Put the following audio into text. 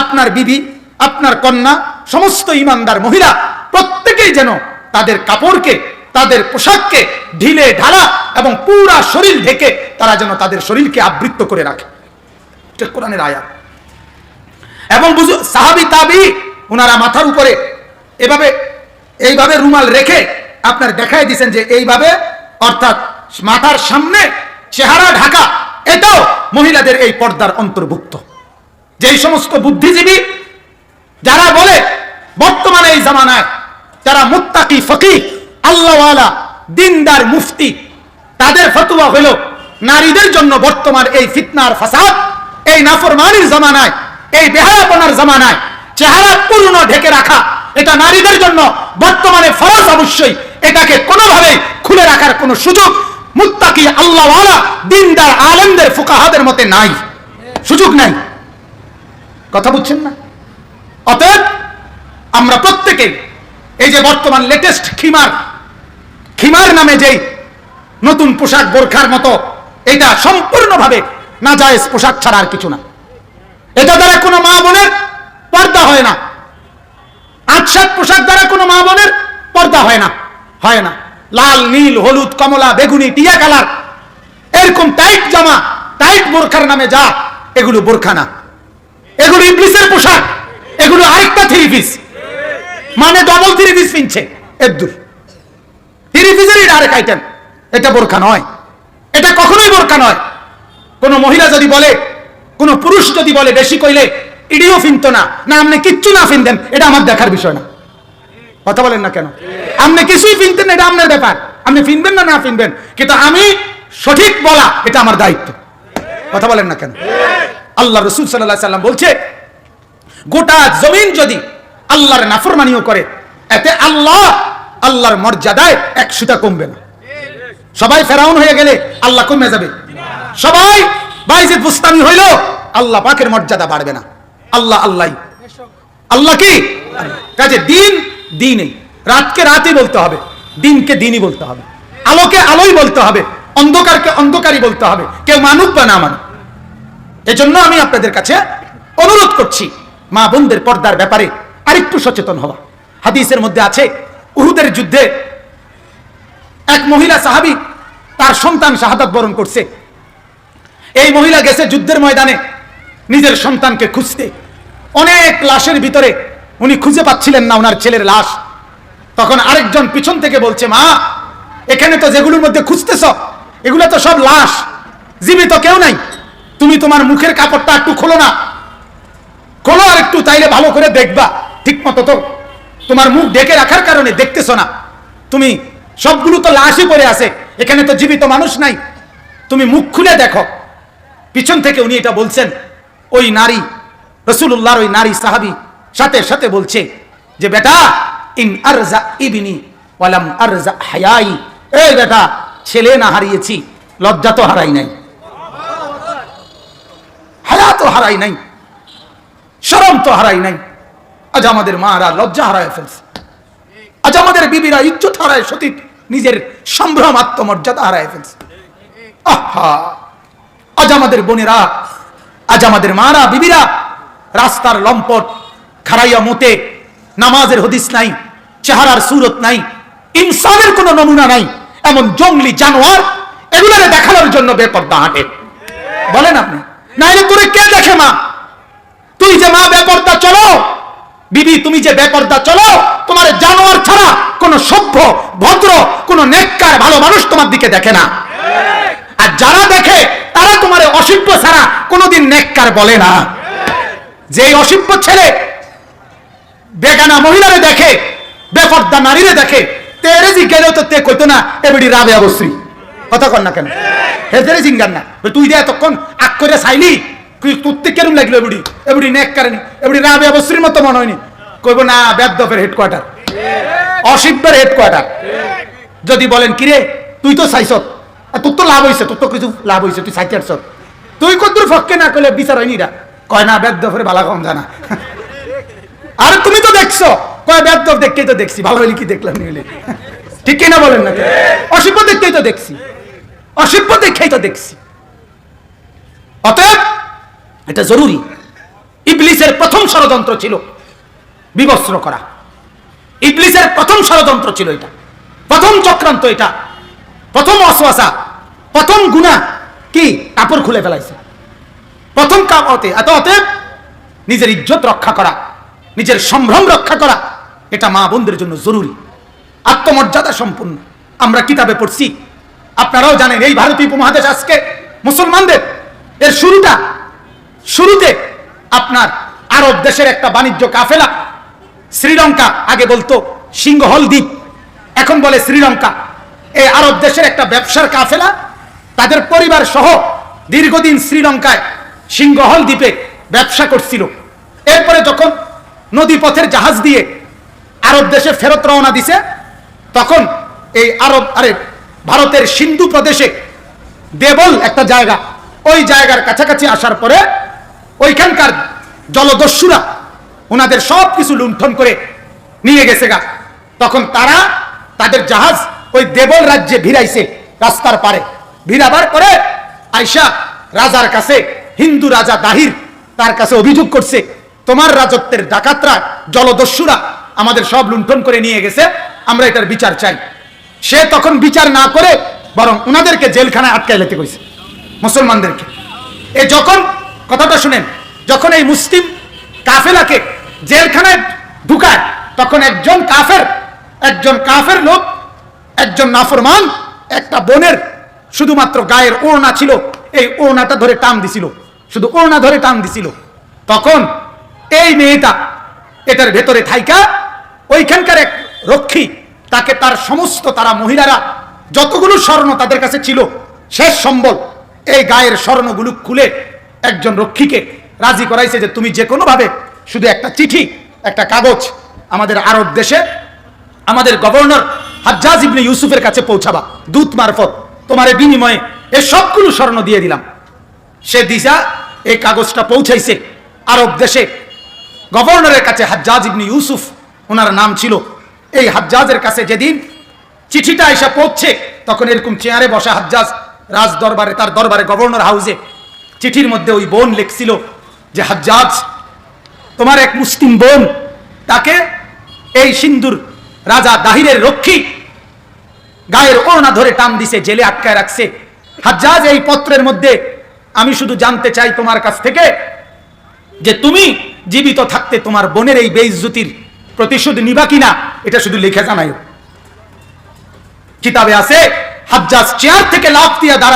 আপনার বিবি, আপনার কন্যা, সমস্ত ইমানদার মহিলা, প্রত্যেকেই যেন তাদের কাপড়কে, তাদের পোশাককে ঢিলে ঢালা এবং পুরা শরীর ঢেকে তারা যেন তাদের শরীরকে আবৃত্ত করে রাখে। কোরআনের আয়াত। এবং বুঝু, সাহাবি তাবি ওনারা মাথার উপরে এভাবে, এইভাবে রুমাল রেখে আপনার দেখাই দিয়েছেন যে এইভাবে, অর্থাৎ মাথার সামনে চেহারা ঢাকা, এটাও মহিলাদের এই পর্দার অন্তর্ভুক্ত। যেই সমস্ত বুদ্ধিজীবী যারা বলে, বর্তমানে এই জামানায় যারা মুত্তাকি ফকি আল্লাহওয়ালা, দিনদার, মুফতি, তাদের ফতুয়া হলো নারীদের জন্য বর্তমান এই ফিতনার ফাসাদ, এই নাফরমানির জামানায়, এই বেহায়াপনার জামানায়। চেহারা পূর্ণ ঢেকে রাখা, এটা নারীদের জন্য বর্তমানে ফরজ অবশ্যই। এটাকে কোনোভাবেই খুলে রাখার কোনো সুযোগ মুত্তাকি, আল্লাহওয়ালা, দিনদার, আলেমদের, ফুকাহাদের মতে নাই। সুযোগ নাই। কথা বুঝছেন না? অতএব আমরা প্রত্যেকে এই যে বর্তমান লেটেস্ট খিমার খিমার নামে যেই নতুন পোশাক বোরখার মতো, এটা সম্পূর্ণভাবে নাজায়েজ পোশাক ছাড়া আর কিছু না। এটা দ্বারা কোনো মা বোনের পর্দা হয় না। আটসাত পোশাক দ্বারা কোনো মা বোনের পর্দা হয় না। হয় না। লাল, নীল, হলুদ, কমলা, বেগুনি, টিয়া কালার, এরকম টাইট জামা টাইট বোরখার নামে যা, এগুলো বোরখা না। এগুলো ইংলিশের পোশাক, এগুলো আরেকটা থ্রি পিস মানে ডবল থ্রি পিস কিনছে এদ্দুর থ্রি পিসেরই আরেক আইটেম এটা বোরখা নয়। এটা কখনোই বোরখা নয়। কোন মহিলা যদি বলে, কোন পুরুষ যদি বলে, বেশি কইলে ইডিও ফিনতো না। না, আপনি কিচ্ছু না ফিনতেন, এটা আমার দেখার বিষয় না। কথা বলেন না কেন? আপনি কিছুই ফিনতেন এটা আপনার ব্যাপার। আপনি ফিনবেন না না ফিনবেন। কিন্তু আমি সঠিক বলা, এটা আমার দায়িত্ব। কথা বলেন না কেন? আল্লাহ রসুল সাল্লাহ সাল্লাম বলছে, গোটা জমিন যদি আল্লাহর নাফরমানিও করে, এতে আল্লাহ আল্লাহর মর্যাদায় এক সুতা কমবে না। সবাই ফেরাউন হয়ে গেলে আল্লাহ কমে যাবে। সবাই বাইজে বুস্তানি হইল আল্লাহ পাকের মর্যাদা বাড়বে না। আল্লাহ আল্লাহ আল্লাহ কি? কাজে দিন দিনই। রাতকে রাতই বলতে হবে, দিনকে দিনই বলতে হবে। আলোকে আলোই বলতে হবে, অন্ধকারকে অন্ধকারই বলতে হবে। কেউ মানুক বা না মানুক। এজন্য আমি আপনাদের কাছে অনুরোধ করছি, মা বোনদের পর্দার ব্যাপারে আরেকটু সচেতন হওয়া। হাদিসের মধ্যে আছে, উহুদের যুদ্ধে এক মহিলা সাহাবি তার সন্তান শাহাদাত বরণ করছে। এই মহিলা গেছে যুদ্ধের ময়দানে নিজের সন্তানকে খুঁজতে। অনেক লাশের ভিতরে উনি খুঁজে পাচ্ছিলেন না ওনার ছেলের লাশ। তখন আরেকজন পিছন থেকে বলছে, মা, এখানে তো যেগুলোর মধ্যে খুঁজতেছ, এগুলো তো সব লাশ। জীবিত কেউ নাই। তুমি তোমার মুখের কাপড়টা একটু খোলো না। খোলো আর একটু তাইলে ভালো করে দেখবা। ঠিক মতো তো তোমার মুখ ঢেকে রাখার কারণে দেখতেছ না। তুমি সবগুলো তো লাশই পড়ে আছে। এখানে তো জীবিত মানুষ নাই। তুমি মুখ খুলে দেখো। পিছন থেকে উনি এটা বলছেন। ওই নারী রসুল্লাহর ওই নারী সাহাবি সাথে সাথে বলছে যে, বেটা, ইন আরজা ইবিনি ওয়ালাম আরজা হায়াই। এই বেটা, ছেলে না হারিয়েছি, লজ্জা তো হারাই নাই। হারাই নাই। শরম তো হারাই নাই। আজ আমাদের মারা লজ্জা হারায় ফেলছে। আজ আমাদের বিবিরা ইজ্জত হারায় সতীত নিজের সম্ভ্রম আত্মমর্যাদা হারায় ফেলছে। আহা! আজ আমাদের বোনেরা, আজ আমাদের মারা বিবিরা রাস্তার লম্পট খারাইয়া মতে, নামাজের হদিস নাই, চেহারার সুরত নাই, ইনসানের কোনো নমুনা নাই, এমন জঙ্গলি জানোয়ার এগুলোরে দেখানোর জন্য বেপর্দা হাঁটে। বলেন আপনি, নাইলে দেখে মা, তুই যে মা বেপর্দা, চলো। বিবি, তুমি যে বেপর্দা, চলো। তোমার জানোয়ার ছাড়া কোন সভ্য, ভদ্র, কোন নেককার, ভালো মানুষ তোমার দিকে দেখে না। আর যারা দেখে, তারা তোমার অসভ্য ছাড়া কোনোদিন নেককার বলে না। যে অসভ্য ছেলে বেগানা মহিলারে দেখে, বেপর্দা নারীরে দেখে, তেরে জিজ্ঞাসা তো তে কইতো না, এবিডি রাবে অবশ্যই। কথা কর না কেন? হেদের জিঙ্গার না। তুই দে এতক্ষণ আক করে চাইলি তুই তুত্তে কেরম লাগল এবিডি এবিডি নেক কারেনি। এবিডি রাবে অবশ্যই মতো মনে হয়নি। কইব, না বেদফের হেডকোয়ার্টার অসিব্বের হেডকোয়ার্টার যদি বলেন, কিরে, তুই তো চাইছ তোর তো লাভ হয়েছে তোর তো কিছু লাভ হয়েছে তুই চাইতে আসছ তুই কদ্দুর ফক্কে না করলে বিচার হয়নি রা? কয়, না বেদফের বালা কম জানা। আর, তুমি তো দেখছ? কয় বেদফ দেখতেই তো দেখছি, ভালো হইলে কি দেখলাম নিলে ঠিক কিনা বলেন না অসভ্য দেখতেই তো দেখছি। অসভ্য দেখেই তো দেখছি। এটা জরুরি। ইবলিসের প্রথম ষড়যন্ত্র ছিল বিবস্ত্র করা। ইবলিসের প্রথম ষড়যন্ত্র ছিল এটা। প্রথম চক্রান্ত এটা। প্রথম অশ্বাসা, প্রথম গুণা কি? কাপড় খুলে ফেলাইছে। প্রথম কাপতে এত অতএব নিজের ইজ্জত রক্ষা করা, নিজের সম্ভ্রম রক্ষা করা, এটা মা বোনদের জন্য জরুরি। আত্মমর্যাদা সম্পূর্ণ। আমরা কিতাবে পড়ছি। আপনারাও জানেন, এই ভারতীয় উপমহাদেশ আজকে মুসলমানদের, এর শুরুটা শুরুতে আপনার আরব দেশের একটা বাণিজ্য কাফেলা, শ্রীলঙ্কা, আগে বলতো সিংহল দ্বীপ এখন বলে শ্রীলঙ্কা। এই আরব দেশের একটা ব্যবসার কাফেলা, তাদের পরিবার সহ দীর্ঘদিন শ্রীলঙ্কায় সিংহল দ্বীপে ব্যবসা করছিল। এরপরে যখন নদী পথের জাহাজ দিয়ে আরব দেশে ফেরত রওনা দিছে, তখন এই আরব, আরে ভারতের সিন্ধু প্রদেশে দেবল একটা জায়গা, ওই জায়গার কাছাকাছি আসার পরে ওইখানকার জলদস্যুরা ওনাদের সব কিছু লুণ্ঠন করে নিয়ে গেছে গা। তখন তারা তাদের জাহাজ ওই দেবল রাজ্যে ভিড়াইছে, রাস্তার পারে ভিড়াবার পরে আয়সা রাজার কাছে, হিন্দু রাজা দাহির তার কাছে অভিযোগ করছে, তোমার রাজত্বের ডাকাতরা, জলদস্যুরা আমাদের সব লুণ্ঠন করে নিয়ে গেছে, আমরা এটার বিচার চাই। সে তখন বিচার না করে বরং ওনাদেরকে জেলখানায় আটকাই লেতে কইছে, মুসলমানদেরকে। এ যখন কথাটা শুনেন, যখন এই মুসলিম কাফেলাকে জেলখানায় ঢুকায়, তখন একজন কাফের একজন কাফের লোক, একজন নাফরমান, একটা বোনের শুধুমাত্র গায়ের ওড়না ছিল, এই ওড়নাটা ধরে টান দিছিল, শুধু ওড়না ধরে টান দিছিল। তখন এই মেয়েটা এটার ভেতরে থাইকা, ওইখানকার এক রক্ষী, তাকে তার সমস্ত তারা মহিলারা, যতগুলো স্বর্ণ তাদের কাছে ছিল, শেষ সম্বল, এই গায়ের স্বর্ণগুলো খুলে একজন রক্ষীকে রাজি করাইছে যে তুমি যে কোনোভাবে শুধু একটা চিঠি, একটা কাগজ আমাদের আরব দেশে, আমাদের গভর্নর হাজ্জাজ ইবনে ইউসুফের কাছে পৌঁছাবা, দূত মারফত। তোমার এই বিনিময়ে এ সবগুলো স্বর্ণ দিয়ে দিলাম। সে দিশা এই কাগজটা পৌঁছাইছে আরব দেশে। গভর্নরের কাছে হাজ্জাজ ইবনে ইউসুফ, ওনার নাম ছিল। এই হাজ্জাজের কাছে যেদিন চিঠিটা এসে পৌঁছে, তখন এরকম চেয়ারে বসা হাজ্জাজ রাজ দরবারে তার দরবারে গভর্নর হাউসে চিঠির মধ্যে ওই বোন লিখছিল যে, হাজ্জাজ, তোমার এক মুসলিম বোন, তাকে এই সিন্ধুর রাজা দাহিরের রক্ষী গায়ের ওড়না ধরে টান দিছে, জেলে আটকায় রাখছে। হাজ্জাজ, এই পত্রের মধ্যে আমি শুধু জানতে চাই তোমার কাছ থেকে যে, তুমি জীবিত থাকতে তোমার বোনের এই বেইজ্জতির প্রতিশোধ নিবা কিনা? এটা শুধু লিখে জানাই কিতাবে আছে, হাজ্জাজ চেয়ার থেকে লাফ দিয়ে দাঁড়ায়।